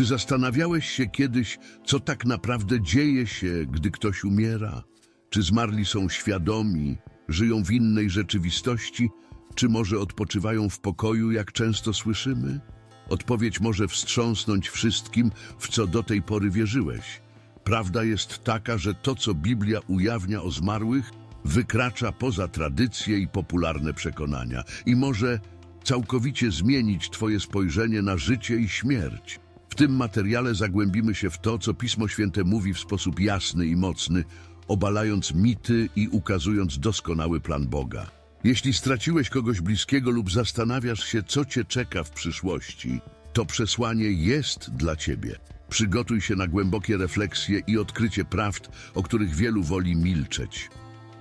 Czy zastanawiałeś się kiedyś, co tak naprawdę dzieje się, gdy ktoś umiera? Czy zmarli są świadomi, żyją w innej rzeczywistości, czy może odpoczywają w pokoju, jak często słyszymy? Odpowiedź może wstrząsnąć wszystkim, w co do tej pory wierzyłeś. Prawda jest taka, że to, co Biblia ujawnia o zmarłych, wykracza poza tradycje i popularne przekonania i może całkowicie zmienić Twoje spojrzenie na życie i śmierć. Tym materiale zagłębimy się w to, co Pismo Święte mówi w sposób jasny i mocny, obalając mity i ukazując doskonały plan Boga. Jeśli straciłeś kogoś bliskiego lub zastanawiasz się, co cię czeka w przyszłości, to przesłanie jest dla ciebie. Przygotuj się na głębokie refleksje i odkrycie prawd, o których wielu woli milczeć.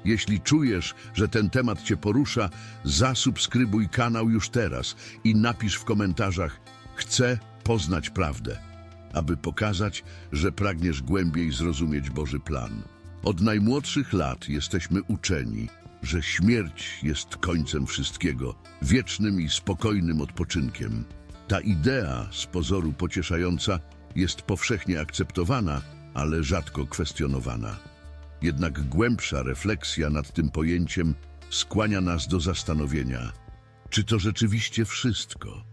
Jeśli czujesz, że ten temat Cię porusza, zasubskrybuj kanał już teraz i napisz w komentarzach Chcę poznać prawdę, aby pokazać, że pragniesz głębiej zrozumieć Boży plan. Od najmłodszych lat jesteśmy uczeni, że śmierć jest końcem wszystkiego, wiecznym i spokojnym odpoczynkiem. Ta idea, z pozoru pocieszająca, jest powszechnie akceptowana, ale rzadko kwestionowana. Jednak głębsza refleksja nad tym pojęciem skłania nas do zastanowienia, czy to rzeczywiście wszystko?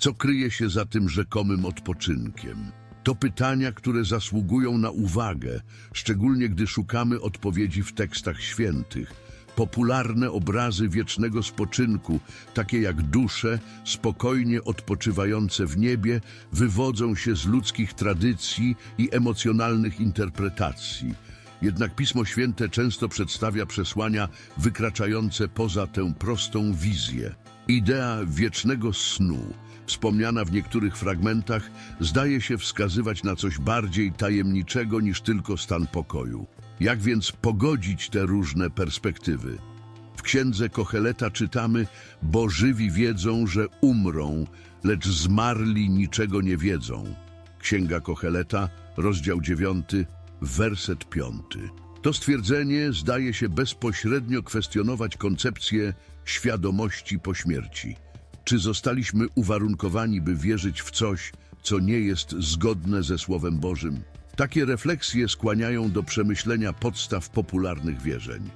Co kryje się za tym rzekomym odpoczynkiem? To pytania, które zasługują na uwagę, szczególnie gdy szukamy odpowiedzi w tekstach świętych. Popularne obrazy wiecznego spoczynku, takie jak dusze spokojnie odpoczywające w niebie, wywodzą się z ludzkich tradycji i emocjonalnych interpretacji. Jednak Pismo Święte często przedstawia przesłania wykraczające poza tę prostą wizję. Idea wiecznego snu, wspomniana w niektórych fragmentach, zdaje się wskazywać na coś bardziej tajemniczego niż tylko stan pokoju. Jak więc pogodzić te różne perspektywy? W księdze Kocheleta czytamy, bo żywi wiedzą, że umrą, lecz zmarli niczego nie wiedzą. Księga Kocheleta, rozdział 9, werset 5. To stwierdzenie zdaje się bezpośrednio kwestionować koncepcję świadomości po śmierci. Czy zostaliśmy uwarunkowani, by wierzyć w coś, co nie jest zgodne ze Słowem Bożym? Takie refleksje skłaniają do przemyślenia podstaw popularnych wierzeń.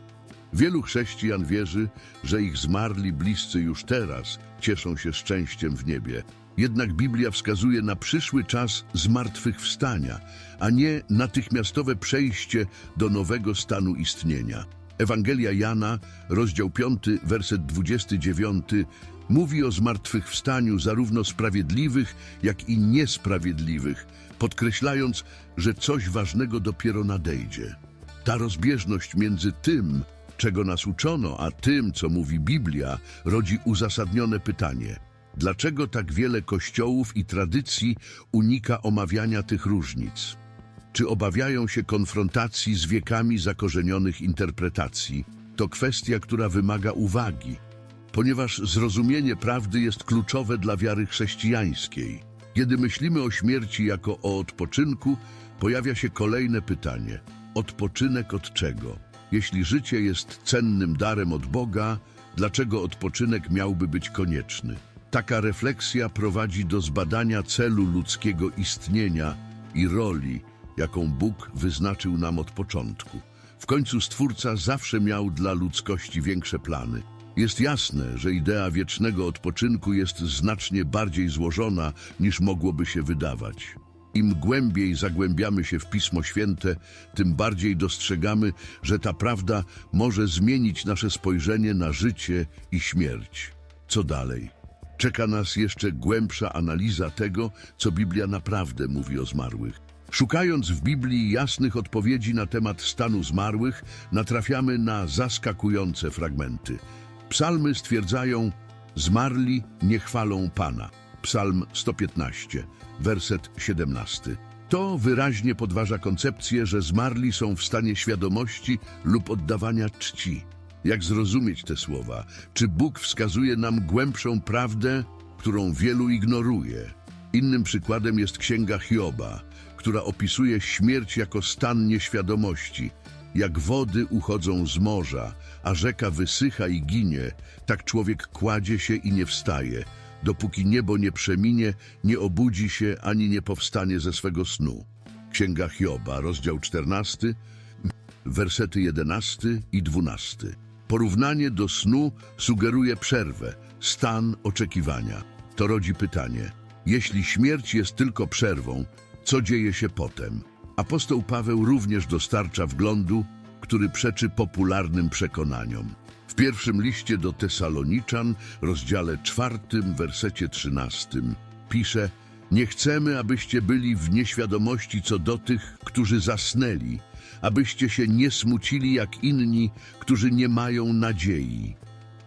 Wielu chrześcijan wierzy, że ich zmarli bliscy już teraz cieszą się szczęściem w niebie. Jednak Biblia wskazuje na przyszły czas zmartwychwstania, a nie natychmiastowe przejście do nowego stanu istnienia. Ewangelia Jana, rozdział 5, werset 29, mówi o zmartwychwstaniu zarówno sprawiedliwych, jak i niesprawiedliwych, podkreślając, że coś ważnego dopiero nadejdzie. Ta rozbieżność między tym, czego nas uczono, a tym, co mówi Biblia, rodzi uzasadnione pytanie: dlaczego tak wiele kościołów i tradycji unika omawiania tych różnic? Czy obawiają się konfrontacji z wiekami zakorzenionych interpretacji? To kwestia, która wymaga uwagi, ponieważ zrozumienie prawdy jest kluczowe dla wiary chrześcijańskiej. Kiedy myślimy o śmierci jako o odpoczynku, pojawia się kolejne pytanie: odpoczynek od czego? Jeśli życie jest cennym darem od Boga, dlaczego odpoczynek miałby być konieczny? Taka refleksja prowadzi do zbadania celu ludzkiego istnienia i roli, jaką Bóg wyznaczył nam od początku. W końcu Stwórca zawsze miał dla ludzkości większe plany. Jest jasne, że idea wiecznego odpoczynku jest znacznie bardziej złożona niż mogłoby się wydawać. Im głębiej zagłębiamy się w Pismo Święte, tym bardziej dostrzegamy, że ta prawda może zmienić nasze spojrzenie na życie i śmierć. Co dalej? Czeka nas jeszcze głębsza analiza tego, co Biblia naprawdę mówi o zmarłych. Szukając w Biblii jasnych odpowiedzi na temat stanu zmarłych, natrafiamy na zaskakujące fragmenty. Psalmy stwierdzają: Zmarli nie chwalą Pana. Psalm 115, werset 17. To wyraźnie podważa koncepcję, że zmarli są w stanie świadomości lub oddawania czci. Jak zrozumieć te słowa? Czy Bóg wskazuje nam głębszą prawdę, którą wielu ignoruje? Innym przykładem jest Księga Hioba, która opisuje śmierć jako stan nieświadomości. Jak wody uchodzą z morza, a rzeka wysycha i ginie, tak człowiek kładzie się i nie wstaje. dopóki niebo nie przeminie, nie obudzi się ani nie powstanie ze swego snu. Księga Hioba, rozdział 14, wersety 11 i 12. Porównanie do snu sugeruje przerwę, stan oczekiwania. To rodzi pytanie: jeśli śmierć jest tylko przerwą, co dzieje się potem? Apostoł Paweł również dostarcza wglądu, który przeczy popularnym przekonaniom. W pierwszym liście do Tesaloniczan, rozdziale czwartym, wersecie trzynastym, pisze: Nie chcemy, abyście byli w nieświadomości co do tych, którzy zasnęli, abyście się nie smucili jak inni, którzy nie mają nadziei.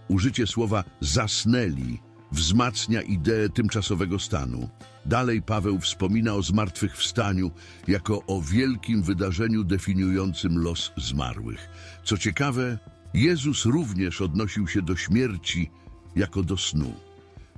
Użycie słowa zasnęli wzmacnia ideę tymczasowego stanu. Dalej Paweł wspomina o zmartwychwstaniu jako o wielkim wydarzeniu definiującym los zmarłych. Co ciekawe, Jezus również odnosił się do śmierci jako do snu.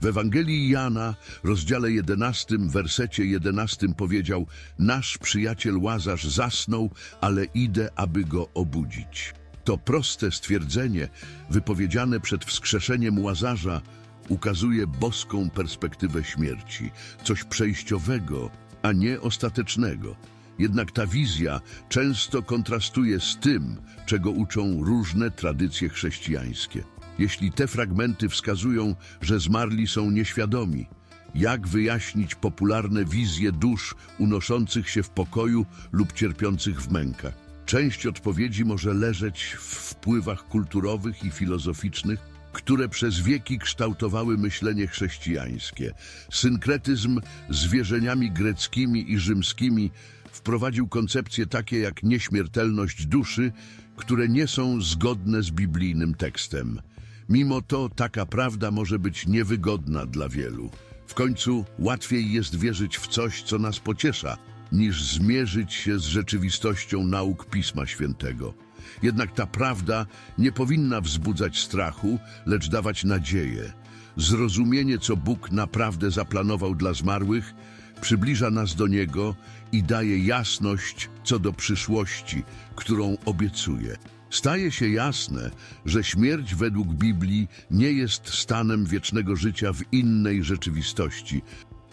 W Ewangelii Jana, rozdziale 11, wersecie 11 powiedział Nasz przyjaciel Łazarz zasnął, ale idę, aby go obudzić. To proste stwierdzenie, wypowiedziane przed wskrzeszeniem Łazarza, ukazuje boską perspektywę śmierci, coś przejściowego, a nie ostatecznego. Jednak ta wizja często kontrastuje z tym, czego uczą różne tradycje chrześcijańskie. Jeśli te fragmenty wskazują, że zmarli są nieświadomi, jak wyjaśnić popularne wizje dusz unoszących się w pokoju lub cierpiących w mękach? Część odpowiedzi może leżeć w wpływach kulturowych i filozoficznych, które przez wieki kształtowały myślenie chrześcijańskie. Synkretyzm z wierzeniami greckimi i rzymskimi wprowadził koncepcje takie jak nieśmiertelność duszy, które nie są zgodne z biblijnym tekstem. Mimo to taka prawda może być niewygodna dla wielu. W końcu łatwiej jest wierzyć w coś, co nas pociesza, niż zmierzyć się z rzeczywistością nauk Pisma Świętego. Jednak ta prawda nie powinna wzbudzać strachu, lecz dawać nadzieję. Zrozumienie, co Bóg naprawdę zaplanował dla zmarłych, przybliża nas do Niego i daje jasność co do przyszłości, którą obiecuje. Staje się jasne, że śmierć według Biblii nie jest stanem wiecznego życia w innej rzeczywistości,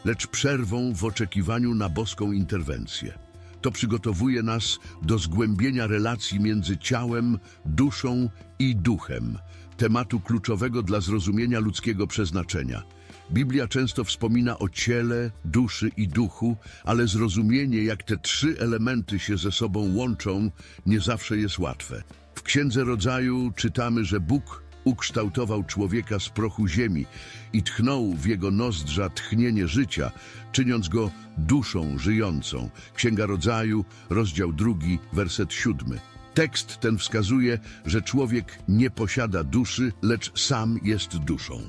lecz przerwą w oczekiwaniu na boską interwencję. To przygotowuje nas do zgłębienia relacji między ciałem, duszą i duchem, tematu kluczowego dla zrozumienia ludzkiego przeznaczenia. Biblia często wspomina o ciele, duszy i duchu, ale zrozumienie, jak te trzy elementy się ze sobą łączą, nie zawsze jest łatwe. W Księdze Rodzaju czytamy, że Bóg ukształtował człowieka z prochu ziemi i tchnął w jego nozdrza tchnienie życia, czyniąc go duszą żyjącą. Księga Rodzaju, rozdział drugi, werset siódmy. Tekst ten wskazuje, że człowiek nie posiada duszy, lecz sam jest duszą.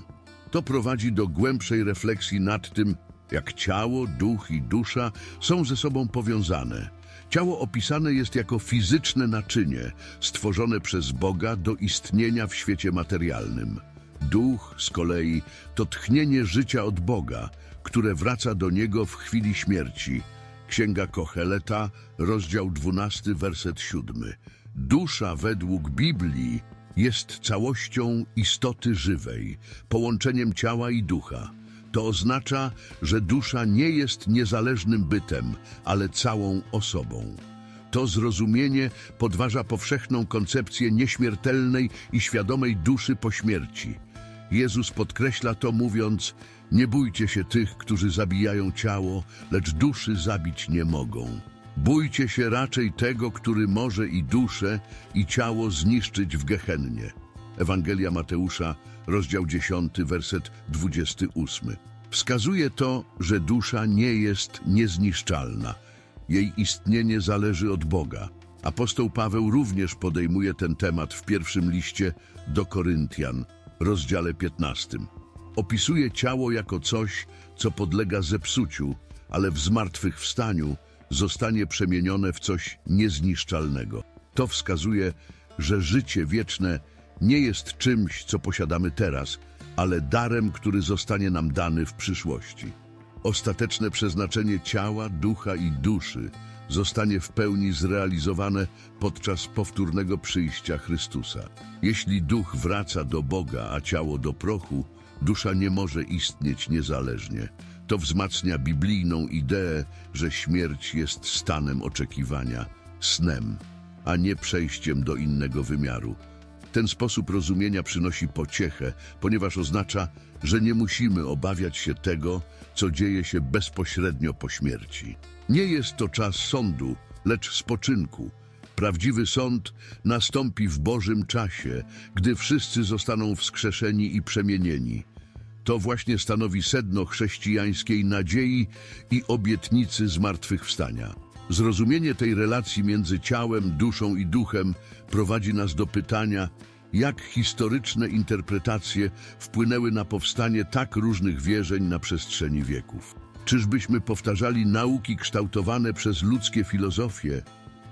To prowadzi do głębszej refleksji nad tym, jak ciało, duch i dusza są ze sobą powiązane. Ciało opisane jest jako fizyczne naczynie, stworzone przez Boga do istnienia w świecie materialnym. Duch z kolei to tchnienie życia od Boga, które wraca do Niego w chwili śmierci. Księga Kocheleta, rozdział 12, werset 7. Dusza według Biblii jest całością istoty żywej, połączeniem ciała i ducha. To oznacza, że dusza nie jest niezależnym bytem, ale całą osobą. To zrozumienie podważa powszechną koncepcję nieśmiertelnej i świadomej duszy po śmierci. Jezus podkreśla to mówiąc, nie bójcie się tych, którzy zabijają ciało, lecz duszy zabić nie mogą. Bójcie się raczej tego, który może i duszę, i ciało zniszczyć w gehennie. Ewangelia Mateusza, rozdział 10, werset 28. Wskazuje to, że dusza nie jest niezniszczalna. Jej istnienie zależy od Boga. Apostoł Paweł również podejmuje ten temat w pierwszym liście do Koryntian, rozdziale 15. Opisuje ciało jako coś, co podlega zepsuciu, ale w zmartwychwstaniu zostanie przemienione w coś niezniszczalnego. To wskazuje, że życie wieczne nie jest czymś, co posiadamy teraz, ale darem, który zostanie nam dany w przyszłości. Ostateczne przeznaczenie ciała, ducha i duszy zostanie w pełni zrealizowane podczas powtórnego przyjścia Chrystusa. Jeśli duch wraca do Boga, a ciało do prochu, Dusza nie może istnieć niezależnie. To wzmacnia biblijną ideę, że śmierć jest stanem oczekiwania, snem, a nie przejściem do innego wymiaru. Ten sposób rozumienia przynosi pociechę, ponieważ oznacza, że nie musimy obawiać się tego, co dzieje się bezpośrednio po śmierci. Nie jest to czas sądu, lecz spoczynku. Prawdziwy sąd nastąpi w Bożym czasie, gdy wszyscy zostaną wskrzeszeni i przemienieni. To właśnie stanowi sedno chrześcijańskiej nadziei i obietnicy zmartwychwstania. Zrozumienie tej relacji między ciałem, duszą i duchem prowadzi nas do pytania, jak historyczne interpretacje wpłynęły na powstanie tak różnych wierzeń na przestrzeni wieków. Czyżbyśmy powtarzali nauki kształtowane przez ludzkie filozofie?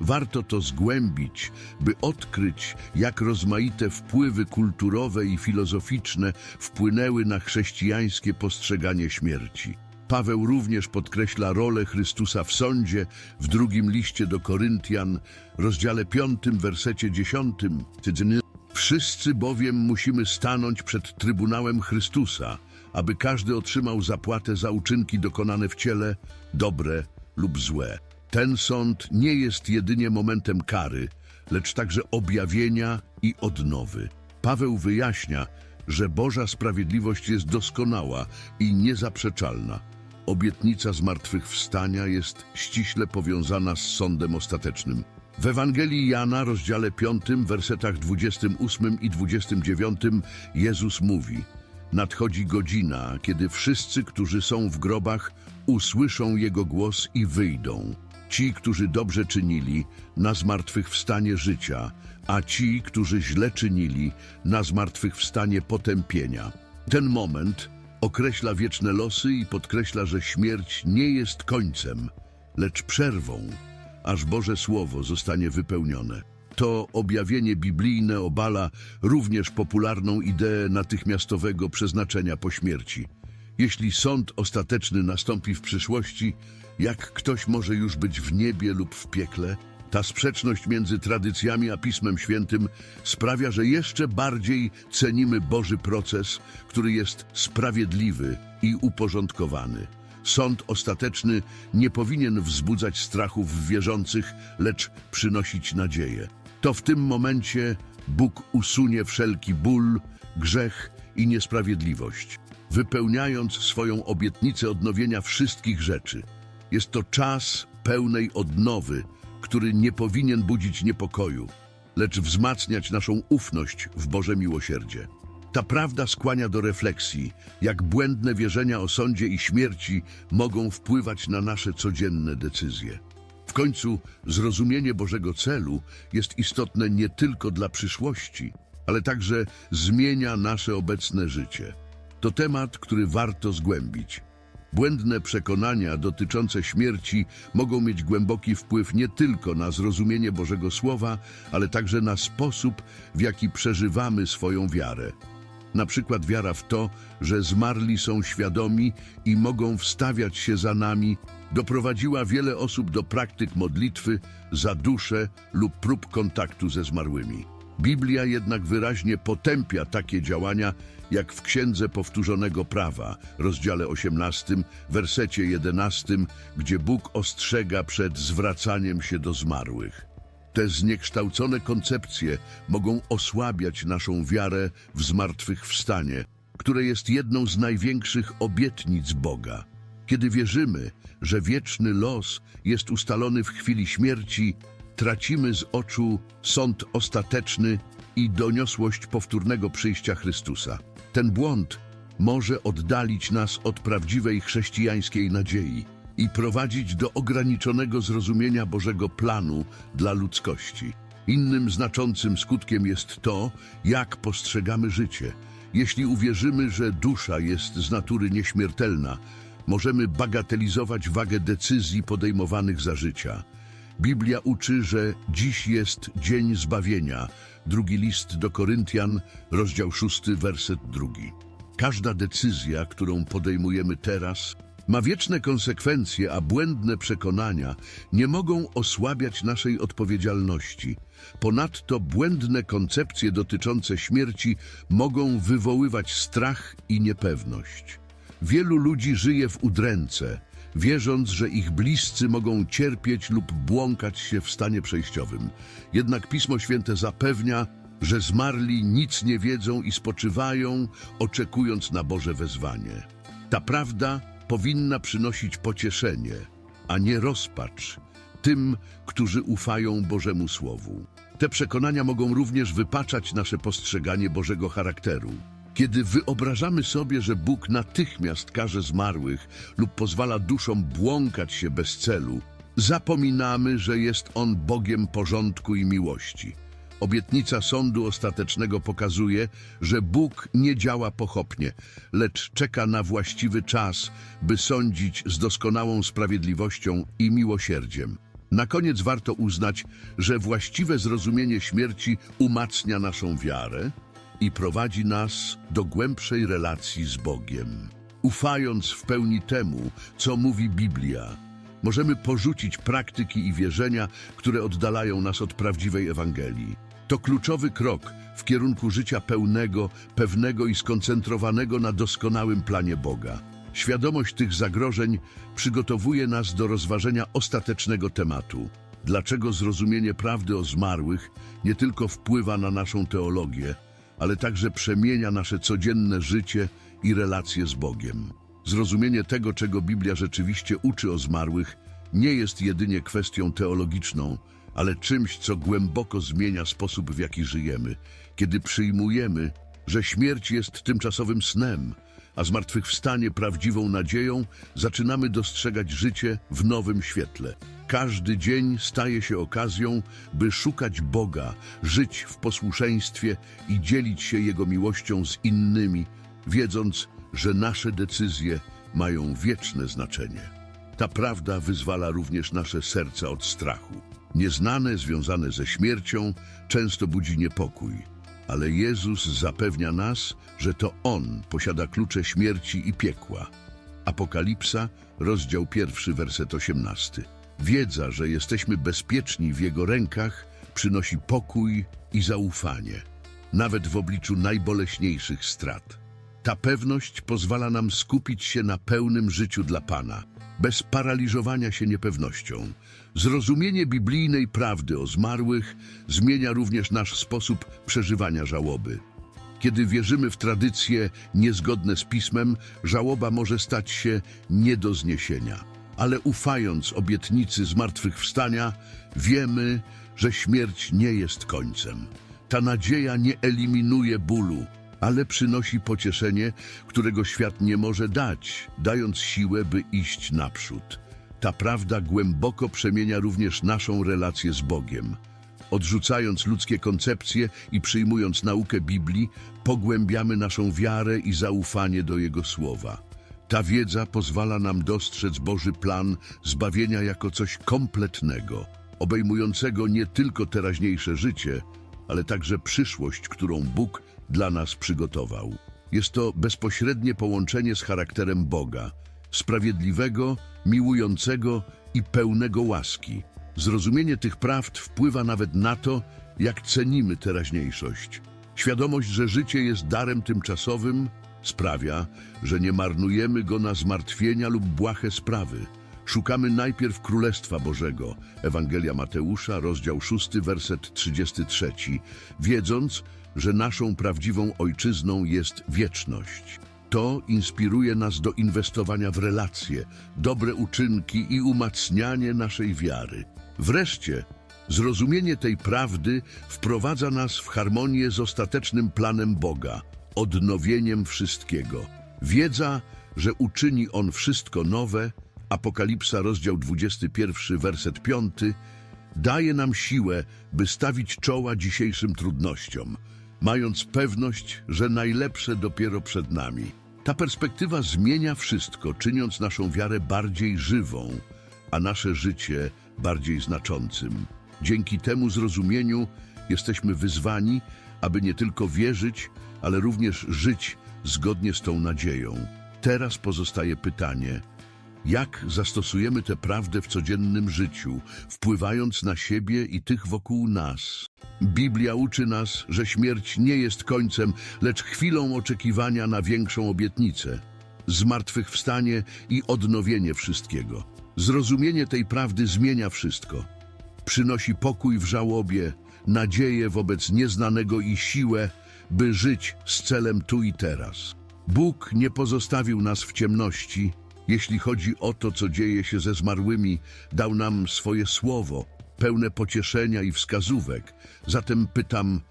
Warto to zgłębić, by odkryć, jak rozmaite wpływy kulturowe i filozoficzne wpłynęły na chrześcijańskie postrzeganie śmierci. Paweł również podkreśla rolę Chrystusa w sądzie w drugim liście do Koryntian, rozdziale 5, wersecie 10. Cycyny. Wszyscy bowiem musimy stanąć przed Trybunałem Chrystusa, aby każdy otrzymał zapłatę za uczynki dokonane w ciele, dobre lub złe. Ten sąd nie jest jedynie momentem kary, lecz także objawienia i odnowy. Paweł wyjaśnia, że Boża sprawiedliwość jest doskonała i niezaprzeczalna. Obietnica zmartwychwstania jest ściśle powiązana z sądem ostatecznym. W Ewangelii Jana, rozdziale 5, wersetach 28 i 29 Jezus mówi Nadchodzi godzina, kiedy wszyscy, którzy są w grobach, usłyszą Jego głos i wyjdą. Ci, którzy dobrze czynili, na zmartwychwstanie życia, a ci, którzy źle czynili, na zmartwychwstanie potępienia. Ten moment określa wieczne losy i podkreśla, że śmierć nie jest końcem, lecz przerwą, aż Boże Słowo zostanie wypełnione. To objawienie biblijne obala również popularną ideę natychmiastowego przeznaczenia po śmierci. Jeśli sąd ostateczny nastąpi w przyszłości, jak ktoś może już być w niebie lub w piekle? Ta sprzeczność między tradycjami a Pismem Świętym sprawia, że jeszcze bardziej cenimy Boży proces, który jest sprawiedliwy i uporządkowany. Sąd ostateczny nie powinien wzbudzać strachów wierzących, lecz przynosić nadzieję. To w tym momencie Bóg usunie wszelki ból, grzech i niesprawiedliwość, wypełniając swoją obietnicę odnowienia wszystkich rzeczy. Jest to czas pełnej odnowy, który nie powinien budzić niepokoju, lecz wzmacniać naszą ufność w Boże miłosierdzie. Ta prawda skłania do refleksji, jak błędne wierzenia o sądzie i śmierci mogą wpływać na nasze codzienne decyzje. W końcu zrozumienie Bożego celu jest istotne nie tylko dla przyszłości, ale także zmienia nasze obecne życie. To temat, który warto zgłębić. Błędne przekonania dotyczące śmierci mogą mieć głęboki wpływ nie tylko na zrozumienie Bożego Słowa, ale także na sposób, w jaki przeżywamy swoją wiarę. Na przykład wiara w to, że zmarli są świadomi i mogą wstawiać się za nami, doprowadziła wiele osób do praktyk modlitwy za duszę lub prób kontaktu ze zmarłymi. Biblia jednak wyraźnie potępia takie działania, jak w Księdze Powtórzonego Prawa, rozdziale 18, wersecie 11, gdzie Bóg ostrzega przed zwracaniem się do zmarłych. Te zniekształcone koncepcje mogą osłabiać naszą wiarę w zmartwychwstanie, które jest jedną z największych obietnic Boga. Kiedy wierzymy, że wieczny los jest ustalony w chwili śmierci, tracimy z oczu sąd ostateczny i doniosłość powtórnego przyjścia Chrystusa. Ten błąd może oddalić nas od prawdziwej chrześcijańskiej nadziei i prowadzić do ograniczonego zrozumienia Bożego planu dla ludzkości. Innym znaczącym skutkiem jest to, jak postrzegamy życie. Jeśli uwierzymy, że dusza jest z natury nieśmiertelna, możemy bagatelizować wagę decyzji podejmowanych za życia. Biblia uczy, że dziś jest dzień zbawienia. Drugi list do Koryntian, rozdział 6, werset drugi. Każda decyzja, którą podejmujemy teraz, Ma wieczne konsekwencje, a błędne przekonania nie mogą osłabiać naszej odpowiedzialności. Ponadto błędne koncepcje dotyczące śmierci mogą wywoływać strach i niepewność. Wielu ludzi żyje w udręce, wierząc, że ich bliscy mogą cierpieć lub błąkać się w stanie przejściowym. Jednak Pismo Święte zapewnia, że zmarli nic nie wiedzą i spoczywają, oczekując na Boże wezwanie. Ta prawda powinna przynosić pocieszenie, a nie rozpacz tym, którzy ufają Bożemu Słowu. Te przekonania mogą również wypaczać nasze postrzeganie Bożego charakteru. Kiedy wyobrażamy sobie, że Bóg natychmiast karze zmarłych lub pozwala duszom błąkać się bez celu, zapominamy, że jest On Bogiem porządku i miłości. Obietnica sądu ostatecznego pokazuje, że Bóg nie działa pochopnie, lecz czeka na właściwy czas, by sądzić z doskonałą sprawiedliwością i miłosierdziem. Na koniec warto uznać, że właściwe zrozumienie śmierci umacnia naszą wiarę i prowadzi nas do głębszej relacji z Bogiem. Ufając w pełni temu, co mówi Biblia, możemy porzucić praktyki i wierzenia, które oddalają nas od prawdziwej Ewangelii. To kluczowy krok w kierunku życia pełnego, pewnego i skoncentrowanego na doskonałym planie Boga. Świadomość tych zagrożeń przygotowuje nas do rozważenia ostatecznego tematu. Dlaczego zrozumienie prawdy o zmarłych nie tylko wpływa na naszą teologię, ale także przemienia nasze codzienne życie i relacje z Bogiem. Zrozumienie tego, czego Biblia rzeczywiście uczy o zmarłych, nie jest jedynie kwestią teologiczną, ale czymś, co głęboko zmienia sposób, w jaki żyjemy, kiedy przyjmujemy, że śmierć jest tymczasowym snem, a zmartwychwstanie prawdziwą nadzieją, zaczynamy dostrzegać życie w nowym świetle. Każdy dzień staje się okazją, by szukać Boga, żyć w posłuszeństwie i dzielić się Jego miłością z innymi, wiedząc, że nasze decyzje mają wieczne znaczenie. Ta prawda wyzwala również nasze serca od strachu. Nieznane, związane ze śmiercią, często budzi niepokój, ale Jezus zapewnia nas, że to On posiada klucze śmierci i piekła. Apokalipsa, rozdział pierwszy, werset 18. Wiedza, że jesteśmy bezpieczni w Jego rękach, przynosi pokój i zaufanie, nawet w obliczu najboleśniejszych strat. Ta pewność pozwala nam skupić się na pełnym życiu dla Pana, bez paraliżowania się niepewnością. Zrozumienie biblijnej prawdy o zmarłych zmienia również nasz sposób przeżywania żałoby. Kiedy wierzymy w tradycje niezgodne z pismem, żałoba może stać się nie do zniesienia. Ale ufając obietnicy zmartwychwstania, wiemy, że śmierć nie jest końcem. Ta nadzieja nie eliminuje bólu, ale przynosi pocieszenie, którego świat nie może dać, dając siłę, by iść naprzód. Ta prawda głęboko przemienia również naszą relację z Bogiem. Odrzucając ludzkie koncepcje i przyjmując naukę Biblii, pogłębiamy naszą wiarę i zaufanie do Jego słowa. Ta wiedza pozwala nam dostrzec Boży plan zbawienia jako coś kompletnego, obejmującego nie tylko teraźniejsze życie, ale także przyszłość, którą Bóg dla nas przygotował. Jest to bezpośrednie połączenie z charakterem Boga, sprawiedliwego, miłującego i pełnego łaski. Zrozumienie tych prawd wpływa nawet na to, jak cenimy teraźniejszość. Świadomość, że życie jest darem tymczasowym, sprawia, że nie marnujemy go na zmartwienia lub błahe sprawy. Szukamy najpierw Królestwa Bożego, Ewangelia Mateusza, rozdział 6, werset 33, wiedząc, że naszą prawdziwą ojczyzną jest wieczność. To inspiruje nas do inwestowania w relacje, dobre uczynki i umacnianie naszej wiary. Wreszcie, zrozumienie tej prawdy wprowadza nas w harmonię z ostatecznym planem Boga, odnowieniem wszystkiego. Wiedza, że uczyni On wszystko nowe, Apokalipsa, rozdział 21, werset 5, daje nam siłę, by stawić czoła dzisiejszym trudnościom, mając pewność, że najlepsze dopiero przed nami. Ta perspektywa zmienia wszystko, czyniąc naszą wiarę bardziej żywą, a nasze życie bardziej znaczącym. Dzięki temu zrozumieniu jesteśmy wyzwani, aby nie tylko wierzyć, ale również żyć zgodnie z tą nadzieją. Teraz pozostaje pytanie, Jak zastosujemy tę prawdę w codziennym życiu, wpływając na siebie i tych wokół nas? Biblia uczy nas, że śmierć nie jest końcem, lecz chwilą oczekiwania na większą obietnicę. Zmartwychwstanie i odnowienie wszystkiego. Zrozumienie tej prawdy zmienia wszystko. Przynosi pokój w żałobie, nadzieję wobec nieznanego i siłę, by żyć z celem tu i teraz. Bóg nie pozostawił nas w ciemności. Jeśli chodzi o to, co dzieje się ze zmarłymi, dał nam swoje słowo, pełne pocieszenia i wskazówek. Zatem pytam,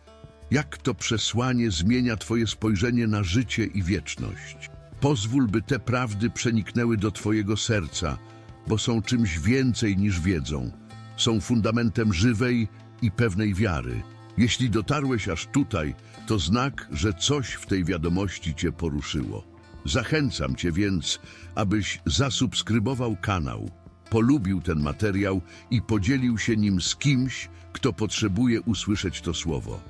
jak to przesłanie zmienia Twoje spojrzenie na życie i wieczność? Pozwól, by te prawdy przeniknęły do Twojego serca, bo są czymś więcej niż wiedzą. Są fundamentem żywej i pewnej wiary. Jeśli dotarłeś aż tutaj, to znak, że coś w tej wiadomości Cię poruszyło. Zachęcam Cię więc, abyś zasubskrybował kanał, polubił ten materiał i podzielił się nim z kimś, kto potrzebuje usłyszeć to słowo.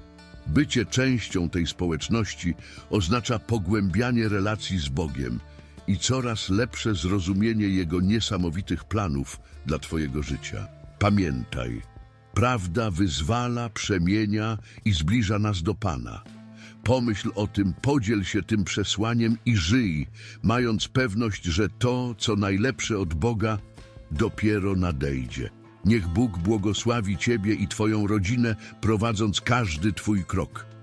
Bycie częścią tej społeczności oznacza pogłębianie relacji z Bogiem i coraz lepsze zrozumienie Jego niesamowitych planów dla Twojego życia. Pamiętaj, prawda wyzwala, przemienia i zbliża nas do Pana. Pomyśl o tym, podziel się tym przesłaniem i żyj, mając pewność, że to, co najlepsze od Boga, dopiero nadejdzie. Niech Bóg błogosławi Ciebie i Twoją rodzinę, prowadząc każdy Twój krok.